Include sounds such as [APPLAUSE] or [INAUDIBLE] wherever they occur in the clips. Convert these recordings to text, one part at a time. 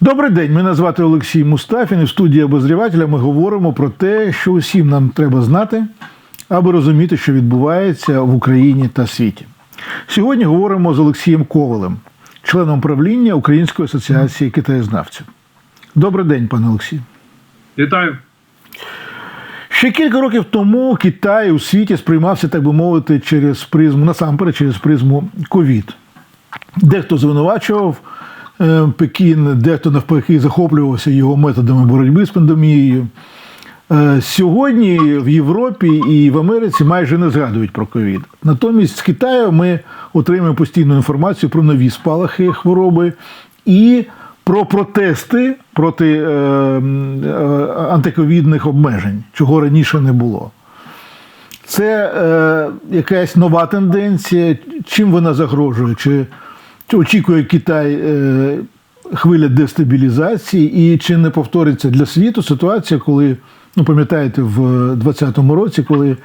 Добрий день, мене звати Олексій Мустафін. І в студії обозрівателя ми говоримо про те, що усім нам треба знати, аби розуміти, що відбувається в Україні та світі. Сьогодні говоримо з Олексієм Ковалем, членом правління Української асоціації китаєзнавців. Добрий день, пане Олексій. Вітаю. Ще кілька років тому Китай у світі сприймався, так би мовити, через призму, насамперед через призму ковід. Дехто звинувачував Пекін, дехто навпаки захоплювався його методами боротьби з пандемією. Е, Сьогодні в Європі і в Америці майже не згадують про ковід. Натомість з Китаю ми отримуємо постійну інформацію про нові спалахи хвороби і про протести проти е, е, антиковідних обмежень, чого раніше не було. Це е, якась нова тенденція. Чим вона загрожує? Чи очікує Китай е, хвиля дестабілізації, і чи не повториться для світу ситуація, коли, ну пам'ятаєте, в 2020 році, коли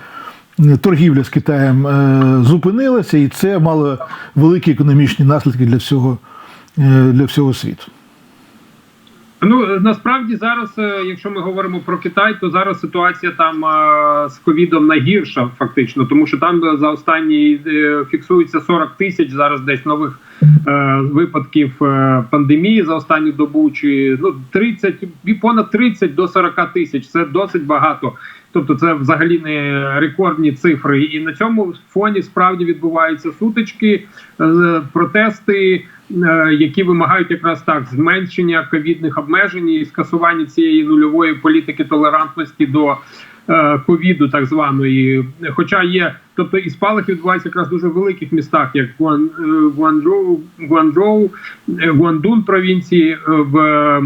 торгівля з Китаєм е, зупинилася, і це мало великі економічні наслідки для всього, е, для всього світу. Ну е, насправді зараз, е, якщо ми говоримо про Китай, то зараз ситуація там е, з ковідом найгірша, фактично, тому що там за останні фіксується 40 тисяч зараз десь нових випадків пандемії за останню добу, чи ну 30, і понад 30 до 40 тисяч. Це досить багато. Тобто, це взагалі не рекордні цифри, і на цьому фоні справді відбуваються сутички, протести. Е, Які вимагають якраз так зменшення ковідних обмежень і скасування цієї нульової політики толерантності до е, ковіду, так званої. Хоча є, тобто і спалахи відбуваються якраз в дуже великих містах, як Гуан, Гуанчжоу, Гуандун провінції, в,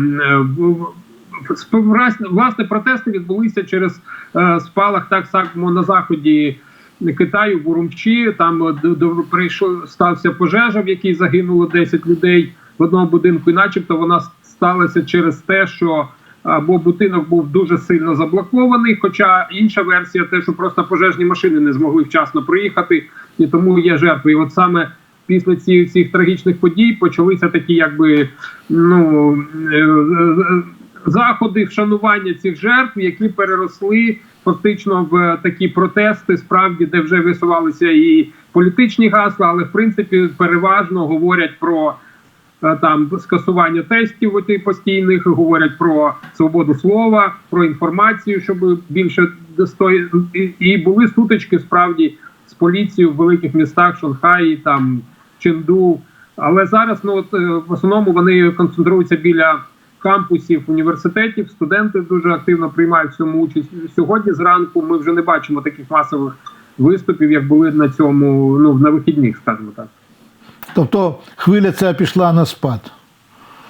в власне, протести відбулися через е, спалах так само на заході Китаю, в Урумчі. Там е, прийшов стався пожежа, в якій загинуло 10 людей в одному будинку, і начебто вона сталася через те, що або будинок був дуже сильно заблокований. Хоча інша версія, те, що просто пожежні машини не змогли вчасно приїхати, і тому є жертви. І от саме після цих, цих трагічних подій почалися такі, якби ну. е, е, заходи вшанування цих жертв, які переросли фактично в такі протести, справді, де вже висувалися і політичні гасла, але в принципі переважно говорять про е, там скасування тестів оті постійних, говорять про свободу слова, про інформацію, щоб більше достої і, були сутички справді з поліцією в великих містах Шанхаї, там Ченду. Але зараз ну от е, в основному вони концентруються біля кампусів університетів. Студенти дуже активно приймають в цьому участь. Сьогодні зранку ми вже не бачимо таких масових виступів, як були на цьому ну на вихідних, скажімо так. Тобто хвиля ця пішла на спад.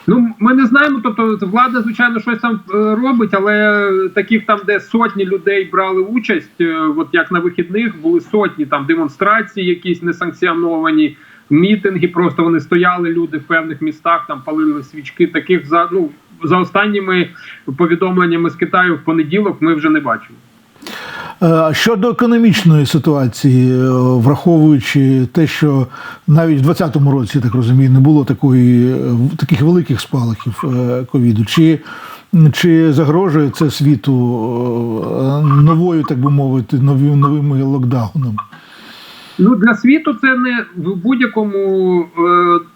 Ну, ми не знаємо. Тобто, влада, звичайно, щось там е, робить, але таких там, де сотні людей брали участь, е, от як на вихідних, були сотні там демонстрації, якісь несанкціоновані, мітинги. Просто вони стояли люди в певних містах, там палили свічки. Таких за ну за останніми повідомленнями з Китаю в понеділок ми вже не бачимо. Е, Щодо економічної ситуації, е, враховуючи те, що навіть в 2020 році, так розумію, не було такої е, таких великих спалахів ковіду, чи, чи загрожує це світу новою, так би мовити, нові, новими локдаунами? Ну для світу це не в будь-якому е,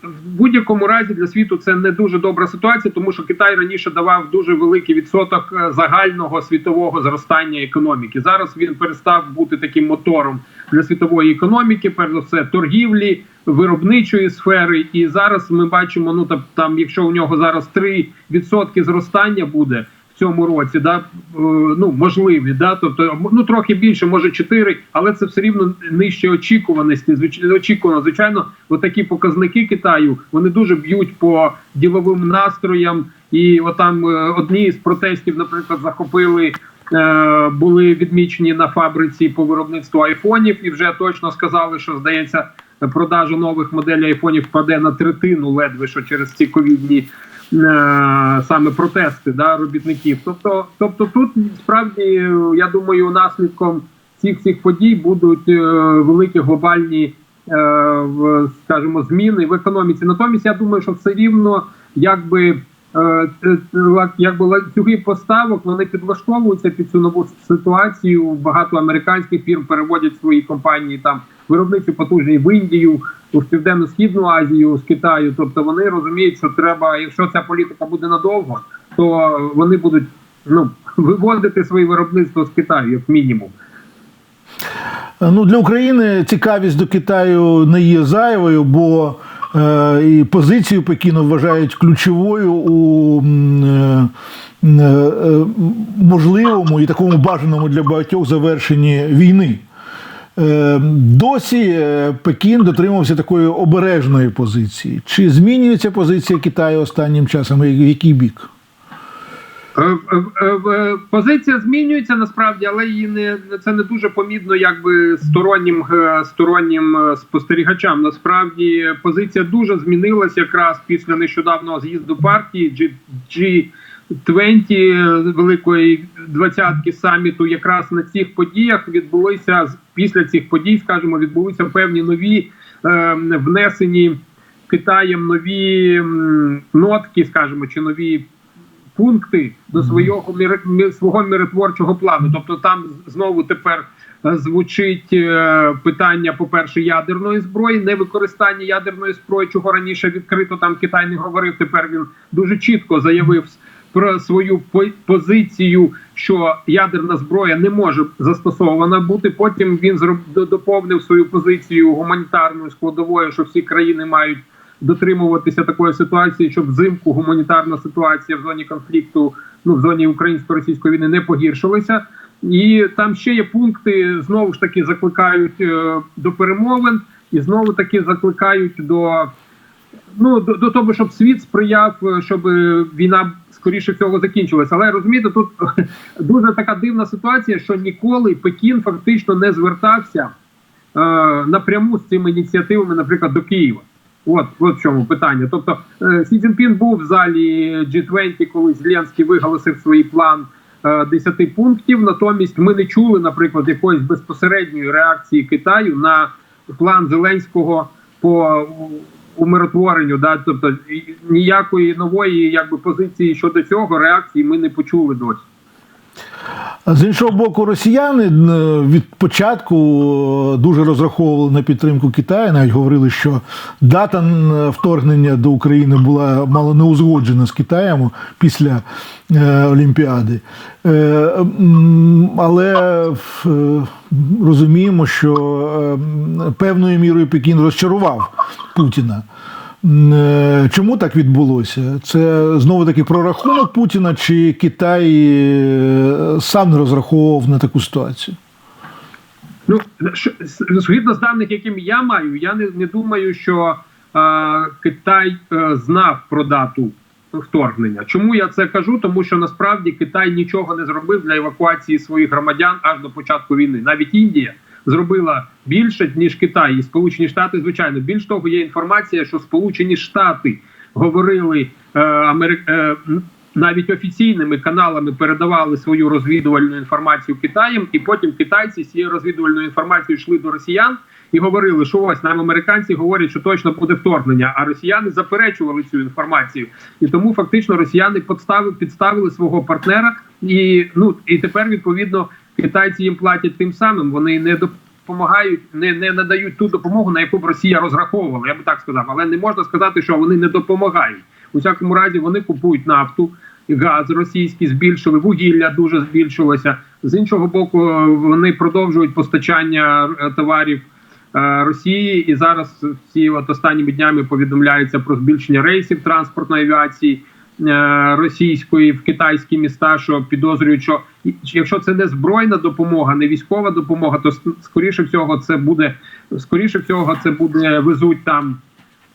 в будь-якому разі для світу це не дуже добра ситуація, тому що Китай раніше давав дуже великий відсоток е, загального світового зростання економіки. Зараз він перестав бути таким мотором для світової економіки, перш за все, торгівлі, виробничої сфери. І зараз ми бачимо, ну там, там якщо у нього зараз 3% зростання буде. Цьому році, да, е, ну можливі, да, тобто ну трохи більше, може 4, але це все рівно нижче очікуваності. Очікувано. Звичайно, отакі показники Китаю вони дуже б'ють по діловим настроям. І отам е, одні з протестів, наприклад, захопили. е, Були відмічені на фабриці по виробництву айфонів, і вже точно сказали, що здається, продажа нових моделей айфонів впаде на третину, ледве що через ці ковідні саме протести да, робітників. Тобто, тобто тут справді я думаю, наслідком цих цих подій будуть е, великі глобальні, е, скажімо, зміни в економіці. Натомість я думаю, що все рівно якби е, е, якби ланцюги поставок вони підлаштовуються під цю нову ситуацію. Багато американських фірм переводять свої компанії там виробничу потужність в Індію, в південно-східну Азію з Китаю. Тобто вони розуміють, що треба, якщо ця політика буде надовго, то вони будуть ну [LAUGHS] виводити своє виробництво з Китаю, як мінімум. Ну, для України цікавість до Китаю не є зайвою, бо е, і позицію Пекіну вважають ключовою у е, е, можливому і такому бажаному для багатьох завершенні війни. Е, Досі е, Пекін дотримався такої обережної позиції. Чи змінюється позиція Китаю останнім часом? В який бік? Е, Позиція змінюється насправді, але її не це не дуже помітно, якби стороннім стороннім спостерігачам. Насправді позиція дуже змінилась якраз після нещодавнього з'їзду партії G- G20 великої двадцятки саміту. Якраз на цих подіях відбулися після цих подій, скажімо, відбулися певні нові е, внесені Китаєм нові нотки, скажімо, чи нові пункти до свого свого миротворчого плану. Тобто, там знову тепер е, звучить е, питання, по-перше, ядерної зброї, не використання ядерної зброї, чого раніше відкрито там Китай не говорив. Тепер він дуже чітко заявив про свою позицію, що ядерна зброя не може застосована бути. Потім він доповнив свою позицію гуманітарною складовою, що всі країни мають дотримуватися такої ситуації, щоб взимку гуманітарна ситуація в зоні конфлікту, ну в зоні українсько-російської війни не погіршилася. І там ще є пункти, знову ж таки закликають е, до перемовин, і знову таки закликають до ну до, до того, щоб світ сприяв, е, щоб е, війна скоріше всього закінчилася. Але розумієте, тут [LAUGHS] дуже така дивна ситуація, що ніколи Пекін фактично не звертався е, напряму з цими ініціативами, наприклад, до Києва. От, от в чому питання. Тобто е, Сі Цзіньпін був в залі G20, коли Зеленський виголосив свій план е, 10 пунктів. Натомість ми не чули, наприклад, якоїсь безпосередньої реакції Китаю на план Зеленського по умиротворенню. Да? Тобто ніякої нової якби позиції щодо цього реакції ми не почули досі. З іншого боку, росіяни е, від початку е, дуже розраховували на підтримку Китаю. Навіть говорили, що дата вторгнення до України була мало не узгоджена з Китаєм після е, Олімпіади. Але розуміємо, що е, певною мірою Пекін розчарував Путіна. Е, Чому так відбулося? Це знову таки прорахунок Путіна, чи Китай е, сам не розраховував на таку ситуацію? Ну с- згідно з даних, яким я маю, я не, не думаю, що е, Китай е, знав про дату вторгнення. Чому я це кажу? Тому що насправді Китай нічого не зробив для евакуації своїх громадян аж до початку війни. Навіть Індія зробила більше ніж Китай і Сполучені Штати. Звичайно, більш того, є інформація, що Сполучені Штати говорили е, Амери... е, навіть офіційними каналами передавали свою розвідувальну інформацію Китаєм, і потім китайці з цією розвідувальною інформацією йшли до росіян і говорили, що ось нам американці говорять, що точно буде вторгнення, а росіяни заперечували цю інформацію. І тому фактично росіяни підставили, підставили свого партнера, і ну і тепер відповідно китайці їм платять тим самим. Вони не допомагають, не, не надають ту допомогу, на яку б Росія розраховувала. Я би так сказав, але не можна сказати, що вони не допомагають. У всякому разі, вони купують нафту. Газ російський збільшили, вугілля дуже збільшилося. З іншого боку, е, вони продовжують постачання е, товарів Росії, і зараз всі от останніми днями повідомляється про збільшення рейсів транспортної авіації е, російської в китайські міста, що підозрюють, що якщо це не збройна допомога, не військова допомога, то скоріше всього це буде скоріше всього, це буде везуть там.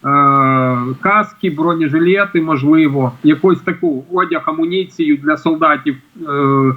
е, Каски, бронежилети, можливо, якусь таку одяг, амуніцію для солдатів. е,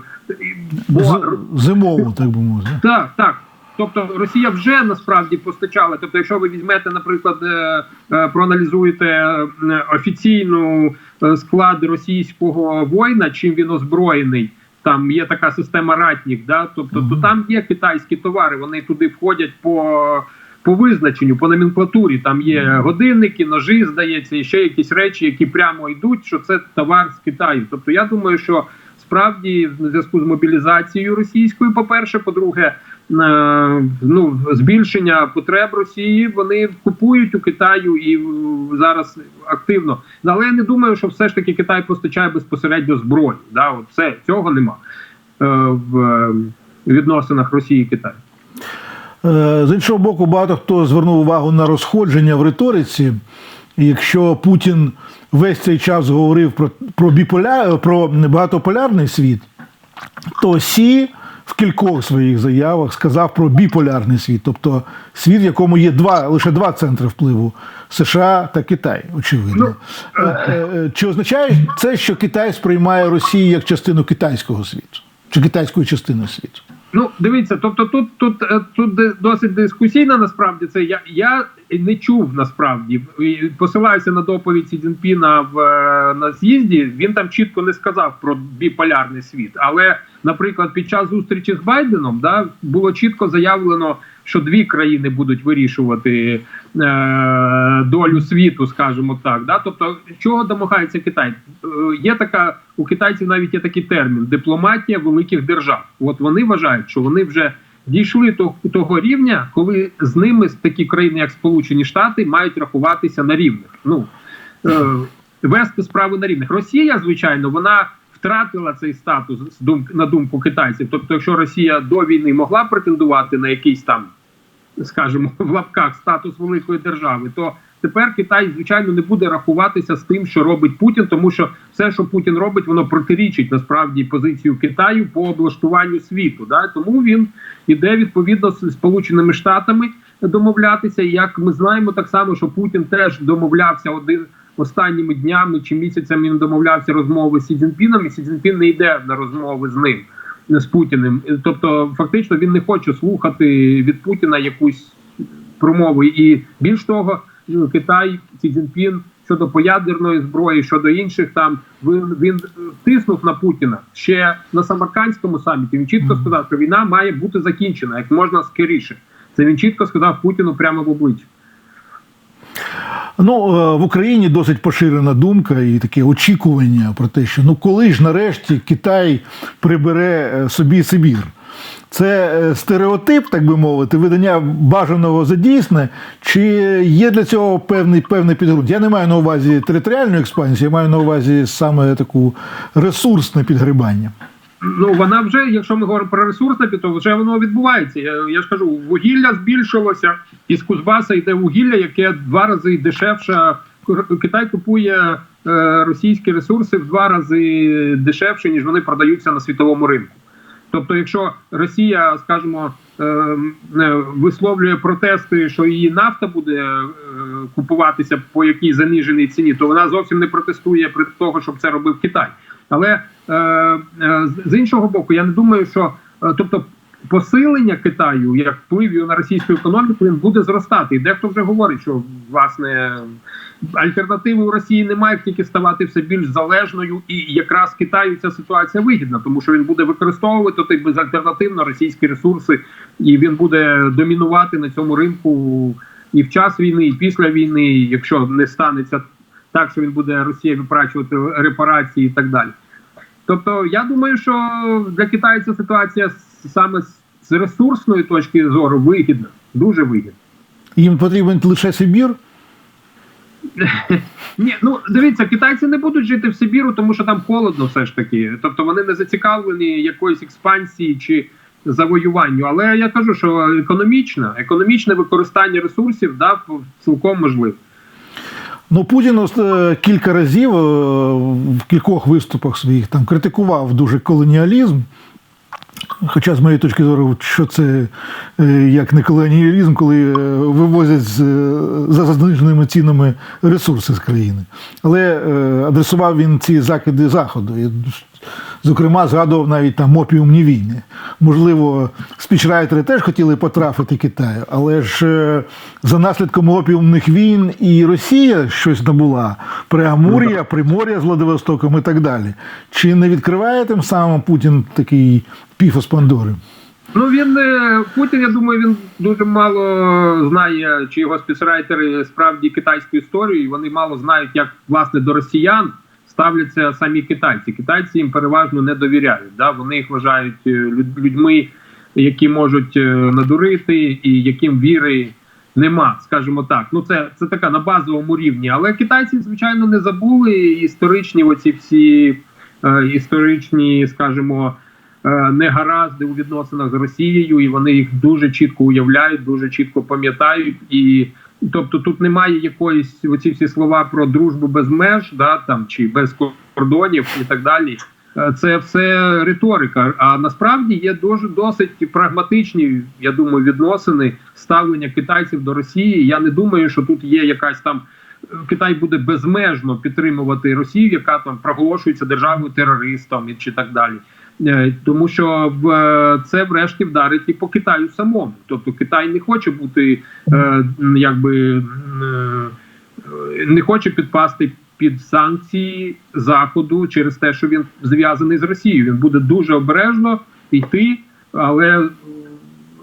бо Зимову, так би мовити. так, так. Тобто Росія вже насправді постачала. Тобто, якщо ви візьмете, наприклад, е, е, проаналізуєте е, офіційну склад російського воїна, чим він озброєний. Там є така система ратнік, да? тобто то там є китайські товари, вони туди входять по по визначенню, по номенклатурі. Там є годинники, ножі, здається, і ще якісь речі, які прямо йдуть, що це товар з Китаю. Тобто, я думаю, що справді в зв'язку з мобілізацією російською, по-перше, по-друге, е, ну збільшення потреб Росії вони купують у Китаю і е, зараз активно. Але я не думаю, що все ж таки Китай постачає безпосередньо зброю. Да, от цього нема е, в е, відносинах Росії і Китаю. Е, З іншого боку, багато хто звернув увагу на розходження в риториці. Якщо Путін весь цей час говорив про, про, біполя, про багатополярний світ, то Сі кількох своїх заявах сказав про біполярний світ, тобто світ, в якому є два, лише два центри впливу США та Китай, очевидно. Е, е, Чи означає це, що Китай сприймає Росію як частину китайського світу? Чи китайської частини світу? Ну, дивіться, тобто тут тут, е, тут досить дискусійно насправді це. Я я не чув насправді. Посилаюся на доповідь Сі Цзіньпіна в е, на з'їзді. Він там чітко не сказав про біполярний світ. Але, наприклад, під час зустрічі з Байденом да, було чітко заявлено, що дві країни будуть вирішувати е, долю світу, скажімо так. Да? Тобто, чого домагається Китай? Е, є така у китайців навіть є такий термін дипломатія великих держав. От вони вважають, що вони вже дійшли до того рівня, коли з ними такі країни, як Сполучені Штати, мають рахуватися на рівних. Ну е, вести справи на рівних. Росія, звичайно, вона втратила цей статус на думку китайців. Тобто, якщо Росія до війни могла претендувати на якийсь там скажімо, в лапках статус великої держави, то тепер Китай, звичайно, не буде рахуватися з тим, що робить Путін, тому що все, що Путін робить, воно протирічить насправді позицію Китаю по облаштуванню світу. Да? Тому він іде відповідно з Сполученими Штатами домовлятися. Як ми знаємо, так само, що Путін теж домовлявся один. Останніми днями чи місяцями він домовлявся розмови з Сі Цзіньпіном, і Сі Цзіньпін не йде на розмови з ним з Путіним. Тобто, фактично, він не хоче слухати від Путіна якусь промову. І більш того, Китай, Сі Цзіньпін щодо поядерної зброї, щодо інших там він він тиснув на Путіна ще на Самаркандському саміті. Він чітко сказав, що війна має бути закінчена як можна скоріше. Це він чітко сказав Путіну прямо в обличчя. Ну, е, в Україні досить поширена думка і таке очікування про те, що ну коли ж нарешті Китай прибере е, собі Сибір. Це е, стереотип, так би мовити, видання бажаного за дійсне, чи є для цього певний певний підґрунт? Я не маю на увазі територіальну експансію, я маю на увазі саме таку ресурсне підгрибання. Ну вона вже, якщо ми говоримо про ресурсне, то вже воно відбувається. Я, я ж кажу, вугілля збільшилося, із Кузбаса йде вугілля, яке два рази дешевше. Китай купує е, російські ресурси в два рази дешевше, ніж вони продаються на світовому ринку. Тобто, якщо Росія, скажімо, е, е, висловлює протести, що її нафта буде е, купуватися по якій заниженій ціні, то вона зовсім не протестує при того, щоб це робив Китай. Але е, е, з- іншого боку, я не думаю, що е, тобто посилення Китаю як впливу на російську економіку він буде зростати. І дехто вже говорить, що власне альтернативи у Росії немає, тільки ставати все більш залежною, і якраз Китаю ця ситуація вигідна, тому що він буде використовувати так безальтернативно російські ресурси, і він буде домінувати на цьому ринку і в час війни, і після війни, якщо не станеться так, що він буде Росія виплачувати репарації і так далі. Тобто, я думаю, що для Китаю ця ситуація саме з- ресурсної точки зору вигідна, дуже вигідна. Їм потрібен лише Сибір. [LAUGHS] Ні, ну дивіться, китайці не будуть жити в Сибіру, тому що там холодно, все ж таки. Тобто вони не зацікавлені якоїсь експансії чи завоюванню. Але я кажу, що економічне, економічне використання ресурсів да, цілком можливе. Ну, Путін е, кілька разів е, в кількох виступах своїх там критикував дуже колоніалізм. Хоча, з моєї точки зору, що це е, як не колоніалізм, коли вивозять за зниженими цінами ресурси з країни. Але адресував він ці закиди Заходу. Зокрема, згадував навіть там опіумні війни. Можливо, спічрайтери теж хотіли потрафити Китаю, але ж е, за наслідком опіумних війн і Росія щось набула, Преамур'я, Примор'я з Владивостоком і так далі. Чи не відкриває тим самим Путін такий піфос Пандори? Ну він е, Путін, я думаю, він дуже мало знає, чи його спецрайтери справді китайську історію. і Вони мало знають, як власне до росіян ставляться самі китайці. Китайці їм переважно не довіряють. Да? Вони їх вважають е, людьми, які можуть е, надурити, і яким віри нема, скажімо так. Ну це, це така на базовому рівні. Але китайці, звичайно, не забули історичні оці всі е, історичні, скажімо. е, Негаразди у відносинах з Росією, і вони їх дуже чітко уявляють, дуже чітко пам'ятають. І тобто тут немає якоїсь оці всі слова про дружбу без меж, да там чи без кордонів і так далі. Е, Це все риторика. А насправді є дуже досить прагматичні, я думаю, відносини ставлення китайців до Росії. Я не думаю, що тут є якась там. Китай буде безмежно підтримувати Росію, яка там проголошується державою терористом і чи так далі. Е, Тому що в е, це врешті вдарить і по Китаю самому. Тобто Китай не хоче бути е, якби не хоче підпасти під санкції Заходу через те, що він зв'язаний з Росією. Він буде дуже обережно йти, але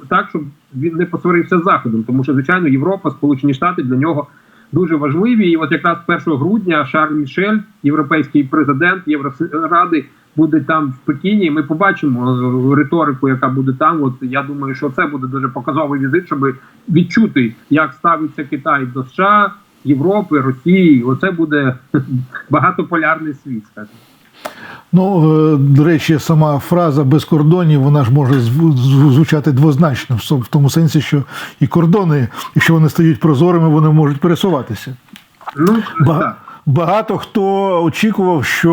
так, щоб він не посварився з Заходом, тому що звичайно Європа, Сполучені Штати для нього дуже важливі. І от якраз 1 грудня Шарль Мішель, європейський президент Євроради, буде там в Пекіні. Ми побачимо е, риторику, яка буде там. От я думаю, що це буде дуже показовий візит, щоб відчути, як ставиться Китай до США, Європи, Росії. Оце буде [LAUGHS] багатополярний світ. скажімо. Ну, е, до речі, сама фраза без кордонів, вона ж може зву- зву- звучати двозначно, в тому сенсі, що і кордони, якщо вони стають прозорими, вони можуть пересуватися. Ну Бага... так. Багато хто очікував, що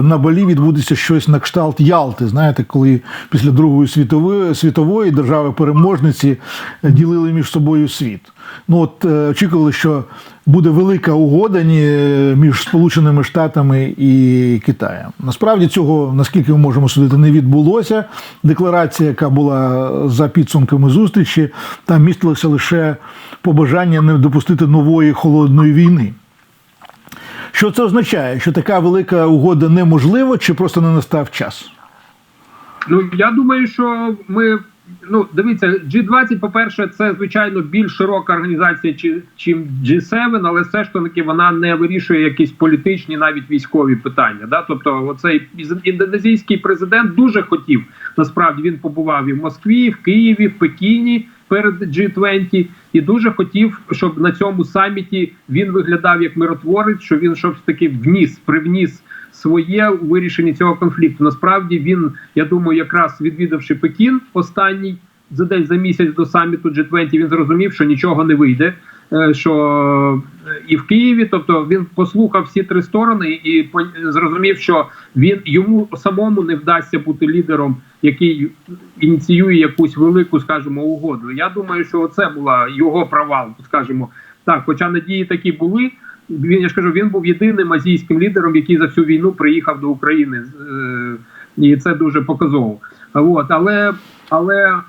е, на Балі відбудеться щось на кшталт Ялти. Знаєте, коли після Другої світової світової держави-переможниці ділили між собою світ. Ну от е, очікували, що буде велика угода між Сполученими Штатами і Китаєм. Насправді цього, наскільки ми можемо судити, не відбулося. Декларація, яка була за підсумками зустрічі, там містилося лише побажання не допустити нової холодної війни. Що це означає? Що така велика угода неможлива, чи просто не настав час? Ну я думаю, що ми ну дивіться, G20, по-перше, це звичайно більш широка організація, чи чим G7, але все ж таки вона не вирішує якісь політичні, навіть військові питання. Да? Тобто, оцей індонезійський президент дуже хотів. Насправді він побував і в Москві, в Києві, в Пекіні перед G20 і дуже хотів, щоб на цьому саміті він виглядав як миротворець, що він щось таки вніс, привніс своє у вирішенні цього конфлікту. Насправді він, я думаю, якраз відвідавши Пекін останній за день за місяць до саміту G20, він зрозумів, що нічого не вийде. Е, Що е, і в Києві, тобто він послухав всі три сторони і зрозумів, що він йому самому не вдасться бути лідером, який ініціює якусь велику, скажімо, угоду. Я думаю, що це була його провал, скажімо так. Хоча надії такі були. Він я ж кажу, він був єдиним азійським лідером, який за всю війну приїхав до України, Е, і це дуже показово. От, але але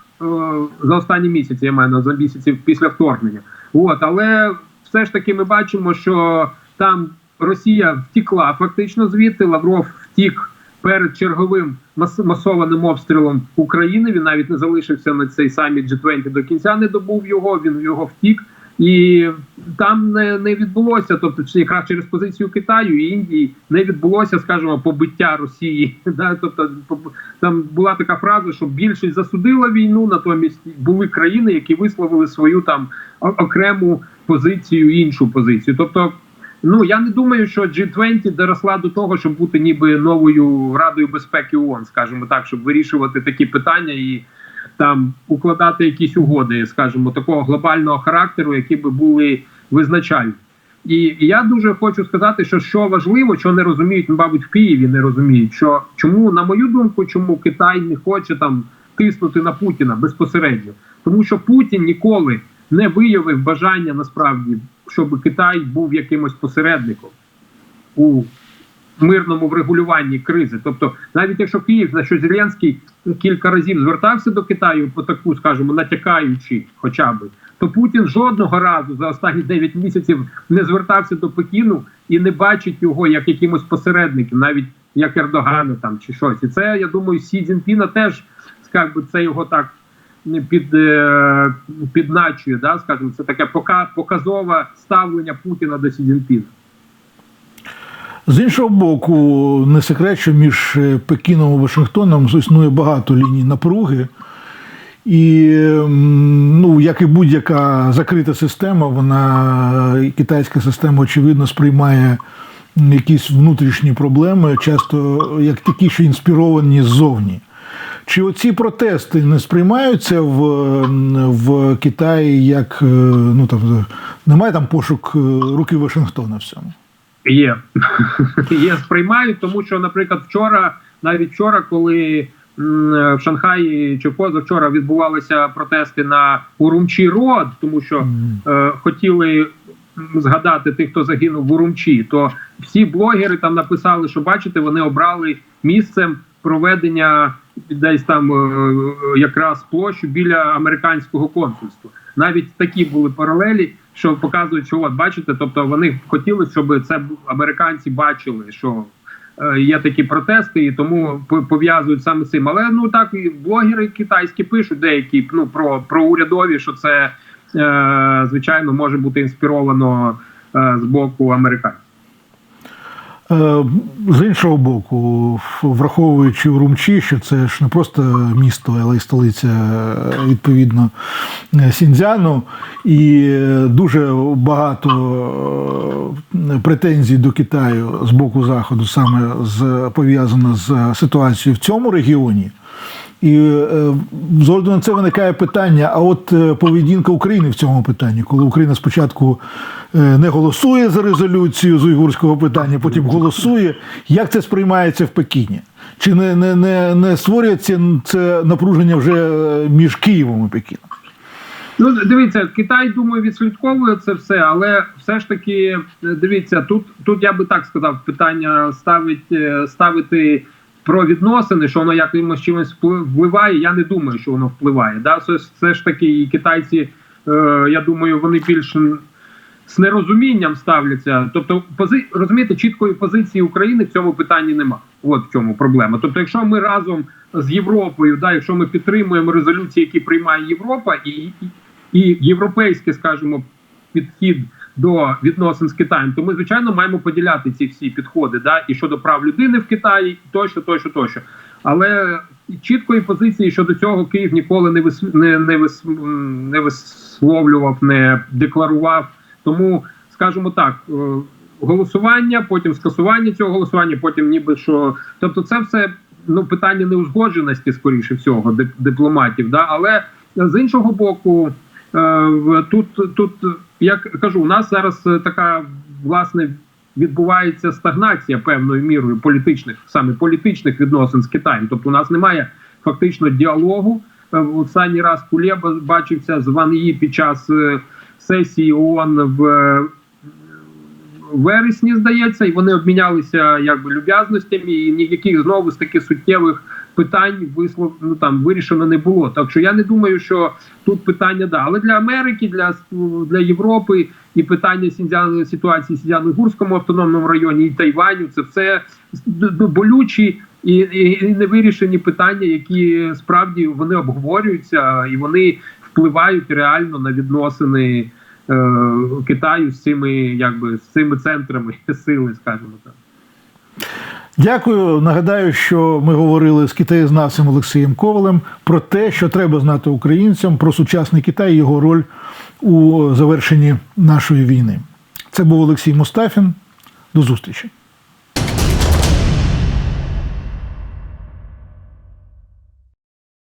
за останні місяці я маю на за місяці після вторгнення. От, але все ж таки ми бачимо, що там Росія втікла фактично звідти. Лавров втік перед черговим мас- масованим обстрілом України. Він навіть не залишився на цей саміт G20 до кінця, не добув його. Він його втік. І там не, не відбулося, тобто чи якраз через позицію Китаю і Індії не відбулося, скажімо, побиття Росії. [LAUGHS] Да? Тобто там була така фраза, що більшість засудила війну, натомість були країни, які висловили свою там окрему позицію, іншу позицію. Тобто, ну я не думаю, що G20 доросла до того, щоб бути ніби новою радою безпеки ООН, скажімо так, щоб вирішувати такі питання і там укладати якісь угоди, скажімо, такого глобального характеру, які би були визначальні. І, я дуже хочу сказати, що що важливо, що не розуміють, ну, мабуть, в Києві не розуміють, що чому, на мою думку, чому Китай не хоче там тиснути на Путіна безпосередньо, тому що Путін ніколи не виявив бажання насправді, щоб Китай був якимось посередником у мирному врегулюванні кризи. Тобто, навіть якщо Київ за що Зеленський кілька разів звертався до Китаю по таку, скажімо, натякаючи, хоча би, то Путін жодного разу за останні 9 місяців не звертався до Пекіну і не бачить його як якимось посередником, навіть як Ердогана там чи щось. І це я думаю, Сі Цзіньпіна теж. би це його так під, е, підначує, да, скажімо, це таке показове ставлення Путіна до Сі Цзіньпіна. З іншого боку, не секрет, що між е, Пекіном і Вашингтоном існує багато ліній напруги. І ну, як і будь-яка закрита система, вона китайська система, очевидно, сприймає якісь внутрішні проблеми, часто як такі, що інспіровані ззовні. Чи оці протести не сприймаються в, в Китаї як е, ну там немає там пошук е, руки Вашингтона в цьому? Є. [LAUGHS] Є сприймають, тому що, наприклад, вчора, навіть вчора, коли в Шанхаї чи позавчора відбувалися протести на Урумчі Род, тому що е, хотіли згадати тих, хто загинув в Урумчі, то всі блогери там написали, що бачите, вони обрали місцем проведення десь там е, якраз площу біля американського консульства. Навіть такі були паралелі, що показують, що от бачите, тобто вони хотіли, щоб це американці бачили, що е, є такі протести, і тому по- пов'язують саме цим. Але ну так і блогери китайські пишуть деякі ну про, про урядові, що це е, звичайно може бути інспіровано е, з боку американців. Е, З іншого боку, враховуючи в Румчі, що це ж не просто місто, але й столиця е, відповідно е, Сіньцзяну, і дуже багато претензій до Китаю з боку Заходу саме з пов'язано з ситуацією в цьому регіоні. І е, з огляду на це виникає питання: а от е, поведінка України в цьому питанні, коли Україна спочатку е, не голосує за резолюцію з уйгурського питання, потім голосує, як це сприймається в Пекіні? Чи не, не, не, не створюється це напруження вже між Києвом і Пекіном? Ну, дивіться, Китай, думаю, відслідковує це все, але все ж таки, дивіться, тут, тут я би так сказав, питання ставить, ставити про відносини, що воно якимось чимось впли- впливає. Я не думаю, що воно впливає. Да? Все, все ж таки, і китайці, е, я думаю, вони більш з нерозумінням ставляться. Тобто, пози... розумієте, чіткої позиції України в цьому питанні нема. От в чому проблема. Тобто, якщо ми разом з Європою, да, якщо ми підтримуємо резолюції, які приймає Європа, і, і, і європейський, скажімо, підхід до відносин з Китаєм, то ми звичайно маємо поділяти ці всі підходи, да, і щодо прав людини в Китаї, тощо, тощо, тощо. Але чіткої позиції щодо цього Київ ніколи не вис... не, не, вис... не висловлював, не декларував. Тому, скажімо так, е, голосування, потім скасування цього голосування, потім ніби що. Тобто, це все ну питання неузгодженості, скоріше всього, дип- дипломатів. Да? Але з іншого боку, тут, тут, як кажу, у нас зараз е, така власне відбувається стагнація певною мірою політичних, саме політичних відносин з Китаєм. Тобто, у нас немає фактично діалогу. Е, останній раз Кулеба бачився з Ван Ї під час е, сесії ООН в е, вересні, здається, і вони обмінялися якби люб'язностями, і ніяких знову з таких суттєвих питань вислов ну там вирішено не було. Так що я не думаю, що тут питання да. Але для Америки, для для Європи і питання Сіньцзян, ситуації в Сіньцзян-Уйгурському автономному районі і Тайваню, це все болючі і, і, і невирішені питання, які справді вони обговорюються і вони впливають реально на відносини Китаю з цими, якби з цими центрами [LAUGHS] сили, скажімо так. Дякую. Нагадаю, що ми говорили з китаєзнавцем Олексієм Ковалем про те, що треба знати українцям про сучасний Китай і його роль у завершенні нашої війни. Це був Олексій Мустафін. До зустрічі.